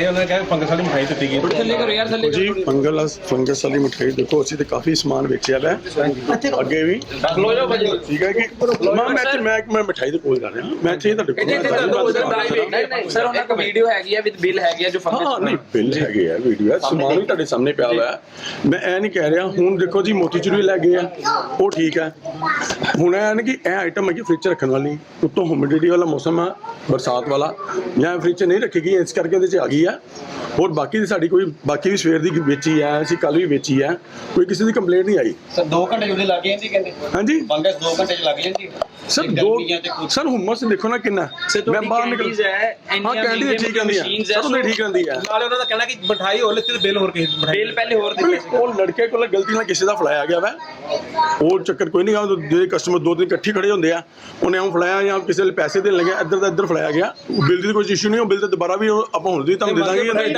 ਆਏ ਉਹਨਾਂ ਨੇ ਕਿਹਾ ਫੰਗਸ ਵਾਲੀ ਮਿਠਾਈ ਦਿੱਤੀ ਗਈ। ਥੱਲੇ ਕਰੋ ਯਾਰ ਥੱਲੇ ਜੀ ਫੰਗਲ ਫੰਗਸ ਵਾਲੀ ਮਠਿਆਈ ਦੇਖੋ ਅਸੀਂ ਤੇ ਕਾਫੀ ਸਮਾਨ ਵੇਚਿਆ ਵਾ। ਅੱਗੇ ਵੀ। ਖਲੋ ਜਾਓ ਭਾਜੀ। ਠੀਕ ਹੈ ਕਿ ਮੈਂ ਮੈਂ ਮੈਂ ਮੈਂ ਮਠਿਆਈ ਦੇ ਕੋਲ ਜਾ ਰਿਹਾ ਮੈਂ ਇੱਥੇ ਤੁਹਾਡੇ ਕੋਲ ਨਹੀਂ। ਨਹੀਂ। ਸਰ ਉਹਨਾਂ ਕੋਲ ਵੀਡੀਓ ਹੈਗੀ ਹੈ ਵਿਦ ਬਿੱਲ ਹੈਗੀ ਹੈ ਜੋ ਹਾਂ ਫੰਕਸ਼ਨ ਨਹੀਂ ਬਿੱਲ ਹੈਗੇ ਆ ਵੀਡੀਓ ਹੈ ਸਮਾਨ ਵੀ ਤੁਹਾਡੇ ਸਾਹਮਣੇ ਪਿਆ ਹੋਇਆ। ਹੈ ਮੈਂ ਇਹ ਨਹੀਂ ਕਹਿ ਰਿਹਾ ਹੁਣ ਦੇਖੋ ਜੀ ਮੋਤੀਚੂਰ ਵੀ ਲੈ ਗਏ ਆ। ਉਹ ਠੀਕ ਹੈ ਹੁਣ ਇਹ ਹੈ ਕਿ ਇਹ ਆਈਟਮ ਹੈਗੀ ਫ੍ਰਿਜ 'ਚ ਰੱਖਣ ਵਾਲੀ। ਉੱਤੋਂ ਹਿਊਮਿਡਿਟੀ ਵਾਲਾ ਮੌਸਮ ਆ ਬਰਸਾਤ ਵਾਲਾ। ਜਾਂ ਫ੍ਰਿਜ 'ਚ ਨਹੀਂ ਰੱਖੀ ਗਈ ਇਸ ਕਰਕੇ ਇਹਦੇ 'ਚ ਆ ਗਈ ਆ। ਹੋਰ ਬਾਕੀ ਦੀ ਸਾਡੀ ਕੋਈ ਬਾਕੀ ਵੀ ਸਵੇਰ ਦੀ ਵੇਚੀ ਆ ਅਸੀਂ ਕੱਲ ਵੀ ਵੇਚੀ ਆ ਕੋਈ ਕਿਸੇ ਦੀ ਕੰਪਲੇਂਟ ਨਹੀਂ ਆਈ। ਸਰ 2 ਘੰਟੇ ਉਹਦੇ ਲੱਗ ਜਾਂਦੀ ਕਹਿੰਦੇ? ਹਾਂਜੀ। ਫੰਗਸ 2 ਘੰਟੇ ਚ ਲੱਗ ਜਾਂਦੀ ਸਰ ਦੋ ਸਰ ਹੁਮਸ ਦੇਖੋ ਨਾ ਕਿੰਨਾ। ਮੈਂ ਬਾਹਰ ਨਿਕਲ ਹੈ ਹਾਂ ਕੈਂਡੀ ਠੀਕ ਹੈ ਸਰ ਠੀਕ ਰਹਿੰਦੀ ਹੈ ਨਾਲੇ ਉਹਨਾਂ ਦਾ ਕਹਿਣਾ ਕਿ ਮਿਠਾਈ ਹੋਰ ਲਿੱਤੀ ਤੇ ਬਿੱਲ ਹੋਰ ਕਿਸੇ ਮਿਠਾਈ ਬਿੱਲ ਪਹਿਲੇ ਹੋਰ ਦਿੱਤੇ। ਉਹ ਲੜਕੇ ਕੋਲ ਗਲਤੀ ਨਾਲ ਕਿਸੇ ਦਾ ਫੜਾਇਆ ਗਿਆ ਵਾ। ਉਹ ਚੱਕਰ ਕੋਈ ਨਹੀਂ ਆ ਜਿਹੜੇ ਕਸਟਮਰ ਦੋ ਦਿਨ ਇਕੱਠੇ ਖੜੇ ਹੁੰਦੇ ਆ ਉਹਨੇ ਉਹ ਫੜਾਇਆ ਜਾਂ ਕਿਸੇ ਲਈ ਪੈਸੇ ਦੇਣ ਲੱਗਿਆ ਇੱਧਰ ਦਾ ਇੱਧਰ ਫੜਾਇਆ ਗਿਆ। ਬਿੱਲ ਦੀ ਕੋਈ ਇਸ਼ੂ ਨਹੀਂ ਉਹ ਬਿੱਲ ਤੇ ਦੁਬਾਰਾ ਵੀ ਆਪਾਂ ਹੁਣ ਦੀ ਤੁਹਾਨੂੰ ਦੇ ਦਾਂਗੇ ਮਿਠਾਈ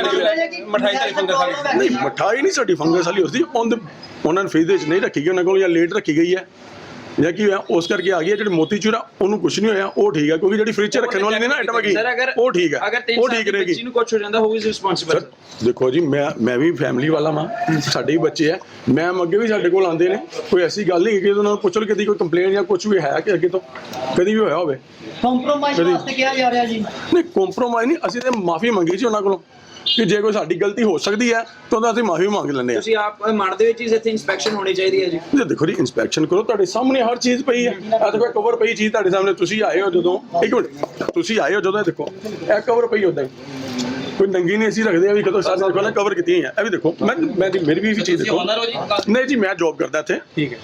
ਤਾਂ ਫੰਗਸ ਵਾਲੀ ਨਹੀਂ ਮਠਾਈ ਨਹੀਂ ਸਾਡੀ ਫੰਗਸ ਵਾਲੀ ਹੁੰਦੀ ਉਹਦੇ ਉਹਨਾਂ ਨੇ ਫ੍ਰਿਜ ਦੇ ਵਿੱਚ ਨਹੀਂ ਰੱਖੀ ਗਈ ਉਹਨਾਂ ਕੋਲ ਜਾਂ ਲੇਟ ਰੱਖੀ ਗਈ ਹੈ। ਜਾਂ ਕੀ ਹੋਇਆ ਉਸ ਕਰਕੇ ਆ ਗਈ ਹੈ ਜਿਹੜੀ ਮੋਤੀਚੂਰ ਆ ਉਹਨੂੰ ਕੁਝ ਨਹੀਂ ਹੋਇਆ ਉਹ ਠੀਕ ਹੈ ਕਿਉਂਕਿ ਜਿਹੜੀ ਫ੍ਰਿਜ 'ਚ ਰੱਖਣ ਵਾਲੀ ਨਹੀਂ ਨਾ ਆਈਟਮ ਹੈਗੀ ਉਹ ਠੀਕ ਹੈ ਉਹ ਠੀਕ ਰਹੇਗੀ। ਬੱਚੀ ਨੂੰ ਕੁਝ ਹੋ ਜਾਂਦਾ ਹੂ ਇਜ਼ ਰਿਸਪੌਂਸਿਬਲ ਦੇਖੋ ਜੀ ਮੈਂ ਮੈਂ ਵੀ ਫੈਮਿਲੀ ਵਾਲਾ ਮਾਂ ਸਾਡੇ ਵੀ ਬੱਚੇ ਆ ਮੈਂ ਅੱਗੇ ਵੀ ਸਾਡੇ ਕੋਲ ਆਉਂਦੇ ਨੇ ਕੋਈ ਐਸੀ ਗੱਲ ਨਹੀਂ ਕਿ ਉਹਨਾਂ ਨੂੰ ਪੁੱਛ ਕਦੀ ਕੋਈ ਕੰਪਲੇਂਟ ਜਾਂ ਕੁਝ ਵੀ ਹੈ ਕਿ ਅੱਗੇ ਤੋਂ ਕਦੀ ਵੀ ਹੋਇਆ ਹੋਵੇ। ਕੰਪਰੋਮਾਈਜ਼ ਵਾਸਤੇ ਕਿਹਾ ਜਾ ਰਿਹਾ ਜੀ। ਨਹੀਂ ਕੰਪਰੋਮਾਈਜ਼ ਨਹੀਂ ਅਸੀਂ ਤੇ ਮਾਫੀ ਮੰਗੀ ਸੀ ਉਹਨਾਂ ਕੋਲੋਂ। ਕਿ ਜੇ ਕੋਈ ਸਾਡੀ ਗਲਤੀ ਹੋ ਸਕਦੀ ਹੈ ਤਾਂ ਉਹਦਾ ਅਸੀਂ ਮਾਫੀ ਮੰਗ ਲੈਂਦੇ ਆ ਤੁਸੀਂ ਆਪ ਮੰਨਦੇ ਹੋ ਚੀਜ਼ ਇੱਥੇ ਇਨਸਪੈਕਸ਼ਨ ਹੋਣੀ ਚਾਹੀਦੀ ਹੈ ਜੀ। ਜੇ ਦੇਖੋ ਜੀ ਇਨਸਪੈਕਸ਼ਨ ਕਰੋ ਤੁਹਾਡੇ ਸਾਹਮਣੇ ਹਰ ਚੀਜ਼ ਪਈ ਹੈ। ਇਹ ਦੇਖੋ ਕਵਰ ਪਈ ਚੀਜ਼ ਤੁਹਾਡੇ ਸਾਹਮਣੇ ਤੁਸੀਂ ਆਏ ਹੋ ਜਦੋਂ ਇੱਕ ਮਿੰਟ ਤੁਸੀਂ ਆਏ ਹੋ ਜਦੋਂ ਇਹ ਦੇਖੋ ਇਹ ਕਵਰ ਪਈ ਉਦਾਂ ਹੀ। ਕੋਈ ਨੰਗੀ ਨਹੀਂ ਅਸੀਂ ਰੱਖਦੇ ਆ ਵੀ ਕਦੋਂ ਸਾਰੇ ਦੇਖੋ ਨਾ ਕਵਰ ਕੀਤੀ ਹੈ ਇਹ ਵੀ ਦੇਖੋ ਮੈਂ ਮੈਂ ਜੀ ਮੇਰੀ ਵੀ ਚੀਜ਼ ਦੇਖੋ। ਹੋ? ਨਹੀਂ ਜੀ ਮੈਂ ਜੌਬ ਕਰਦਾ ਇੱਥੇ। ਠੀਕ ਹੈ।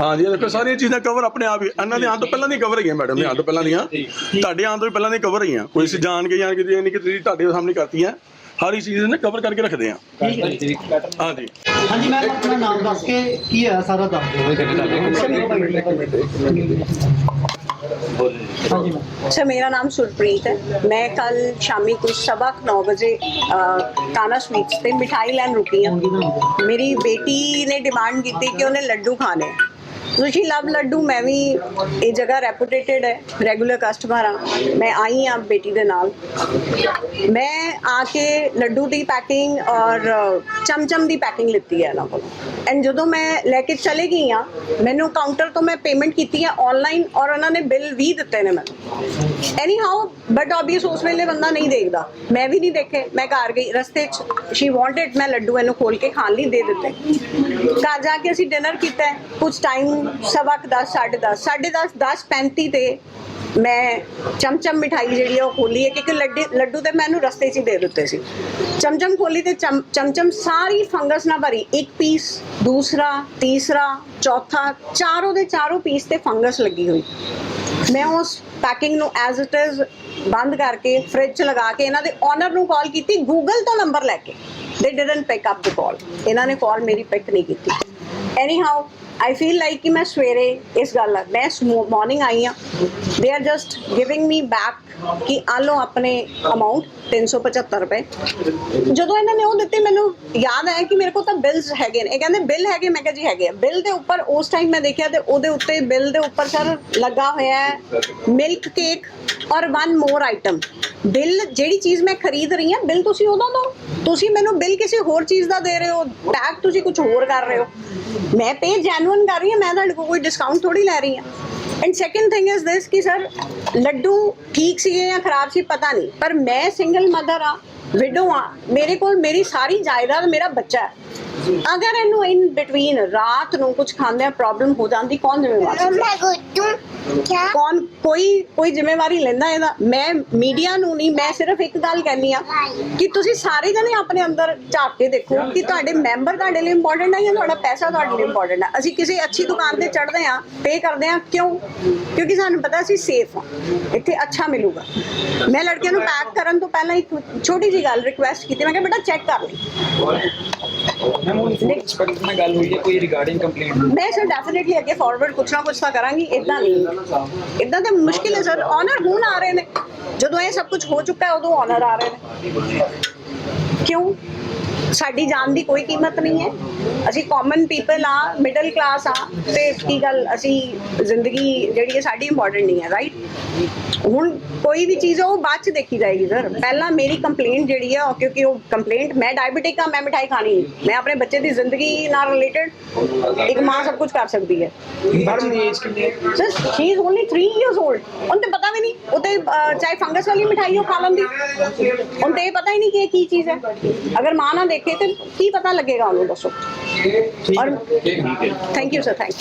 ਹਾਂ ਜੀ ਇਹ ਦੇਖੋ ਸਾਰੀਆਂ ਚੀਜ਼ਾਂ ਕਵਰ ਆਪਣੇ ਆਪ ਹੀ। ਇਹਨਾਂ ਦੇ ਆਉਣ ਤੋਂ ਪਹਿਲਾਂ ਦੀ ਕਵਰ ਹੈਗੀਆਂ ਮੈਡਮ ਦੇ ਆਉਣ ਤੋਂ ਪਹਿਲਾਂ ਦੀਆਂ। ਤੁਹਾਡੇ ਆਉਣ ਤੋਂ ਵੀ ਪਹਿਲਾਂ ਦੀ ਕਵਰ ਹੈਗੀਆਂ। ਕੋਈ ਅਸੀਂ ਜਾਣ ਕੇ ਜਾਣ ਕੇ ਇਹ ਨਹੀਂ ਕਿ ਤੁਸੀਂ ਤੁਹਾਡੇ ਸਾਹਮਣੇ ਕਰਤੀਆਂ। ਹਰ ਇੱਕ ਚੀਜ਼ ਨੇ ਕਵਰ ਕਰਕੇ ਰੱਖਦੇ ਆ। ਹਾਂਜੀ ਹਾਂਜੀ। ਮੈਮ ਆਪਣਾ ਨਾਮ ਦੱਸ ਕੇ ਕੀ ਹੈ ਸਾਰਾ ਦੱਸ ਦਿਓ। ਸਰ ਮੇਰਾ ਨਾਮ ਸੁਰਪ੍ਰੀਤ ਹੈ। ਮੈਂ ਕੱਲ ਸ਼ਾਮੀ ਕੁਝ ਸਵਾ 9 ਵਜੇ ਕਾਨਾ ਸਵੀਟਸ ਤੇ ਮਿਠਾਈ ਲੈਣ ਰੁਕੀ ਆ ਮੇਰੀ ਬੇਟੀ ਨੇ ਡਿਮਾਂਡ ਕੀਤੀ ਕਿ ਉਹਨੇ ਲੱਡੂ ਖਾਣੇ। ਤੁਸੀਂ ਲਵ ਲੱਡੂ ਮੈਂ ਵੀ ਇਹ ਜਗ੍ਹਾ ਰੈਪੂਟੇਟਡ ਹੈ ਰੈਗੂਲਰ ਕਸਟਮਰ ਆ ਮੈਂ ਆਈ ਹਾਂ ਬੇਟੀ ਦੇ ਨਾਲ ਮੈਂ ਆ ਕੇ ਲੱਡੂ ਦੀ ਪੈਕਿੰਗ ਔਰ ਚਮਚਮ ਦੀ ਪੈਕਿੰਗ ਲਿੱਤੀ ਹੈ ਇਹਨਾਂ ਕੋਲ ਐਂਡ ਜਦੋਂ ਮੈਂ ਲੈ ਕੇ ਚਲੇ ਗਈ ਆ ਮੈਨੂੰ ਕਾਊਂਟਰ ਤੋਂ ਮੈਂ ਪੇਮੈਂਟ ਕੀਤੀ ਆ ਆਨਲਾਈਨ ਔਰ ਉਹਨਾਂ ਨੇ ਬਿੱਲ ਵੀ ਦਿੱਤੇ ਨੇ ਮੈਨੂੰ ਐਨੀ ਹਾਊ ਬਟ ਆਬਵੀਅਸ ਉਸ ਵੇਲੇ ਬੰਦਾ ਨਹੀਂ ਦੇਖਦਾ ਮੈਂ ਵੀ ਨਹੀਂ ਦੇਖੇ ਮੈਂ ਘਰ ਗਈ ਰਸਤੇ 'ਚ ਸ਼ੀ ਵਾਂਟਡ ਮੈਂ ਲੱਡੂ ਇਹਨੂੰ ਖੋਲ ਕੇ ਖਾਣ ਲਈ ਦੇ ਦਿੱਤੇ ਘਰ ਜਾ ਕੇ ਅਸੀਂ ਡਿਨਰ ਕੀਤਾ ਕੁਝ ਟਾਈਮ ਸਵਾ ਕੁ ਦਸ, ਸਾਢੇ 10 ਸਾਢੇ 10 ਦਸ 35 ਤੇ ਮੈਂ ਚਮਚਮ ਮਿਠਾਈ ਜਿਹੜੀ ਆ ਉਹ ਖੋਲੀ ਹੈ ਕਿਉਂਕਿ ਲੱਡੇ ਲੱਡੂ ਤੇ ਮੈਨੂੰ ਰਸਤੇ 'ਚ ਹੀ ਦੇ ਦਿੱਤੇ ਸੀ। ਚਮਚਮ ਖੋਲੀ ਤੇ ਚਮ- ਚਮਚਮ ਸਾਰੀ ਫੰਗਸ ਨਾਲ ਭਰੀ ਇੱਕ ਪੀਸ ਦੂਸਰਾ ਤੀਸਰਾ ਚੌਥਾ ਚਾਰੋਂ ਦੇ ਚਾਰੋਂ ਪੀਸ ਤੇ ਫੰਗਸ ਲੱਗੀ ਹੋਈ। ਮੈਂ ਉਸ ਪੈਕਿੰਗ ਨੂੰ ਐਜ਼ ਇਟ ਇਜ਼ ਬੰਦ ਕਰਕੇ ਫ੍ਰਿਜ 'ਚ ਲਗਾ ਕੇ ਇਹਨਾਂ ਦੇ ਓਨਰ ਨੂੰ ਕਾਲ ਕੀਤੀ ਗੂਗਲ ਤੋਂ ਨੰਬਰ ਲੈ ਕੇ। They didn't pick up the call ਇਹਨਾਂ ਨੇ ਕਾਲ ਮੇਰੀ ਪਿਕ ਨਹੀਂ ਕੀਤੀ anyhow I feel like ਕਿ ਮੈਂ ਸਵੇਰੇ ਇਸ ਗੱਲ ਮੈਂ morning I ah they are just giving me back ਕਿ ਆ ਲਓ ਆਪਣੇ ਅਮਾਉਂਟ 375 ਰੁਪਏ ਜਦੋਂ ਇਹਨਾਂ ਨੇ ਉਹ ਦਿੱਤੇ, ਮੈਨੂੰ ਯਾਦ ਆਇਆ ਕਿ ਮੇਰੇ ਕੋਲ ਤਾਂ ਬਿਲਸ ਹੈਗੇ ਨੇ। ਇਹ ਕਹਿੰਦੇ ਬਿੱਲ ਹੈਗੇ? ਮੈਂ ਕਿਹਾ, ਜੀ ਹੈਗੇ ਆ। ਬਿੱਲ ਦੇ ਉੱਪਰ ਉਸ ਟਾਈਮ ਮੈਂ ਦੇਖਿਆ ਤੇ ਉਹਦੇ ਉੱਤੇ ਬਿੱਲ ਦੇ ਉੱਪਰ ਸਰ ਲੱਗਾ ਹੋਇਆ ਹੈ ਮਿਲਕ ਕੇਕ ਔਰ ਵਨ ਮੋਰ ਆਈਟਮ ਬਿੱਲ ਜਿਹੜੀ ਚੀਜ਼ ਮੈਂ ਖਰੀਦ ਰਹੀ ਹਾਂ, ਬਿੱਲ ਤੁਸੀਂ ਉਦੋਂ ਦੋ ਤੁਸੀਂ ਮੈਨੂੰ ਬਿੱਲ ਕਿਸੇ ਹੋਰ ਚੀਜ਼ ਦਾ ਦੇ ਰਹੇ ਹੋ ਪੈਕ ਤੁਸੀਂ ਕੁਝ ਹੋਰ ਕਰ ਰਹੇ ਹੋ। ਮੈਂ ਪੇ ਜੈਨੂਇਨ ਕਰ ਰਹੀ ਹਾਂ, ਮੈਂ ਤੁਹਾਡੇ ਕੋਲ ਕੋਈ ਡਿਸਕਾਊਂਟ ਥੋੜੀ ਲੈ ਰਹੀ ਹਾਂ। And second thing is this ਕਿ ਸਰ ਲੱਡੂ ਠੀਕ ਸੀਗੇ ਜਾਂ ਖਰਾਬ ਸੀ ਪਤਾ ਨਹੀਂ, ਪਰ ਮੈਂ ਸਿੰਗਲ ਮਦਰ ਆ ਵਿਡੋ ਆ ਮੇਰੇ ਕੋਲ ਮੇਰੀ ਸਾਰੀ ਜਾਇਦਾਦ ਮੇਰਾ ਬੱਚਾ ਹੈ। ਅਗਰ ਇਹਨੂੰ ਇਨ ਬਿਟਵੀਨ ਰਾਤ ਨੂੰ ਕੁਝ ਖਾਂਦੇ ਆ ਪ੍ਰੋਬਲਮ ਹੋ ਜਾਂਦੀ ਕੌਣ ਜ਼ਿੰਮੇਵਾਰ ਸੀ? ਮੈਂ ਗੁੱਟੂ ਕਿਆ? ਕੌਣ ਕੋਈ ਕੋਈ ਜ਼ਿੰਮੇਵਾਰੀ ਲੈਂਦਾ ਇਹਦਾ? ਮੈਂ ਮੀਡੀਆ ਨੂੰ ਨਹੀਂ ਮੈਂ ਸਿਰਫ ਇੱਕ ਗੱਲ ਕਹਿੰਦੀ ਆ ਕਿ ਤੁਸੀਂ ਸਾਰੇ ਜਣੇ ਆਪਣੇ ਅੰਦਰ ਝਾਕ ਕੇ ਦੇਖੋ ਕਿ ਤੁਹਾਡੇ ਮੈਂਬਰ ਤੁਹਾਡੇ ਲਈ ਇੰਪੋਰਟੈਂਟ ਹੈ ਜਾਂ ਤੁਹਾਡਾ ਪੈਸਾ ਤੁਹਾਡੇ ਲਈ ਇੰਪੋਰਟੈਂਟ ਹੈ ਅਸੀਂ ਕਿਸੇ ਅੱਛੀ ਦੁਕਾਨ ਤੇ ਚੜਦੇ ਆ ਪੇ ਕਰਦੇ ਆ ਕਿਉਂ? ਕਿਉਂਕਿ ਸਾਨੂੰ ਪਤਾ ਸੀ ਸੇਫ ਆ ਇੱਥੇ ਅੱਛਾ ਮਿਲੂਗਾ। ਮੈਂ ਲੜਕਿਆਂ ਨੂੰ ਪੈਕ ਕਰਨ ਤੋਂ ਪਹਿਲਾਂ ਇੱਕ ਛੋਟੀ ਜੀ ਗੱਲ ਰਿਕੁਐਸਟ ਕੀਤੀ ਮੈਂ ਕਿਹਾ ਬੇਟਾ ਚੈੱਕ ਕਰ ਲੈ ਮੈਮ ਉਹ ਇੰਸਪੈਕਟਰ ਨਾਲ ਗੱਲ ਹੋਈ ਹੈ ਕੋਈ ਰਿਗਾਰਡਿੰਗ ਕੰਪਲੇਂਟ ਮੈਂ ਸਰ ਡੈਫੀਨਿਟਲੀ ਅੱਗੇ ਫਾਰਵਰਡ ਕੁਛ ਨਾ ਕੁਛ ਤਾਂ ਕਰਾਂਗੀ ਇਦਾਂ ਨਹੀਂ ਇਦਾਂ ਤਾਂ ਮੁਸ਼ਕਿਲ ਹੈ ਸਰ ਆਨਰ ਹੁਣ ਆ ਰਹੇ ਨੇ ਜਦੋਂ ਇਹ ਸਭ ਕੁਝ ਹੋ ਚੁੱਕਾ ਹੈ ਉਦੋਂ ਆਨਰ ਆ ਰਹੇ ਨੇ ਕਿਉਂ ਸਾਡੀ ਜਾਨ ਦੀ ਕੋਈ ਕੀਮਤ ਨਹੀਂ ਹੈ। ਅਸੀਂ ਕਾਮਨ ਪੀਪਲ ਆ ਮਿਡਲ ਕਲਾਸ ਆ ਤੇ ਕੀ ਗੱਲ ਅਸੀਂ ਜ਼ਿੰਦਗੀ ਜਿਹੜੀ ਹੈ ਸਾਡੀ ਇੰਪੋਰਟੈਂਟ ਨਹੀਂ ਹੈ ਰਾਈਟ ਹੁਣ ਕੋਈ ਵੀ ਚੀਜ਼ ਆ, ਉਹ ਬਾਅਦ ਚ ਦੇਖੀ ਜਾਏਗੀ ਸਰ ਪਹਿਲਾਂ ਮੇਰੀ ਕੰਪਲੇਂਟ ਜਿਹੜੀ ਉਹ ਕਿਉਂਕਿ ਉਹ ਕੰਪਲੇਂਟ ਮੈਂ ਡਾਇਬੀਟਿਕ ਆ ਮੈਂ ਮਿਠਾਈ ਖਾਣੀ ਨਹੀਂ। ਮੈਂ ਆਪਣੇ ਬੱਚੇ ਦੀ ਜ਼ਿੰਦਗੀ ਨਾਲ ਰਿਲੇਟਡ ਇੱਕ ਮਾਂ ਸਭ ਕੁਝ ਕਰ ਸਕਦੀ ਹੈ। ਮੈਡਮ ਦੀ ਏਜ ਕਿੰਨੀ ਹੈ? Sir she is only 3 years old ਉਹਨੂੰ ਤੇ ਪਤਾ ਵੀ ਨਹੀਂ ਉਹ ਤੇ ਚਾਹੇ ਫੰਗਸ ਵਾਲੀ ਮਿਠਾਈ ਉਹ ਖਾ ਲੈਂਦੀ। ਉਹਨੂੰ ਤੇ ਇਹ ਪਤਾ ਹੀ ਨਹੀਂ ਕਿ ਇਹ ਕੀ ਚੀਜ਼ ਹੈ। ਅਗਰ ਮਾਂ ਨਾ ਦੇਖੇ ਤੇ ਕੀ ਪਤਾ ਲੱਗੇਗਾ ਉਹਨੂੰ ਦੱਸੋ। ਔਰ ਥੈਂਕ ਯੂ ਸਰ ਥੈਂਕ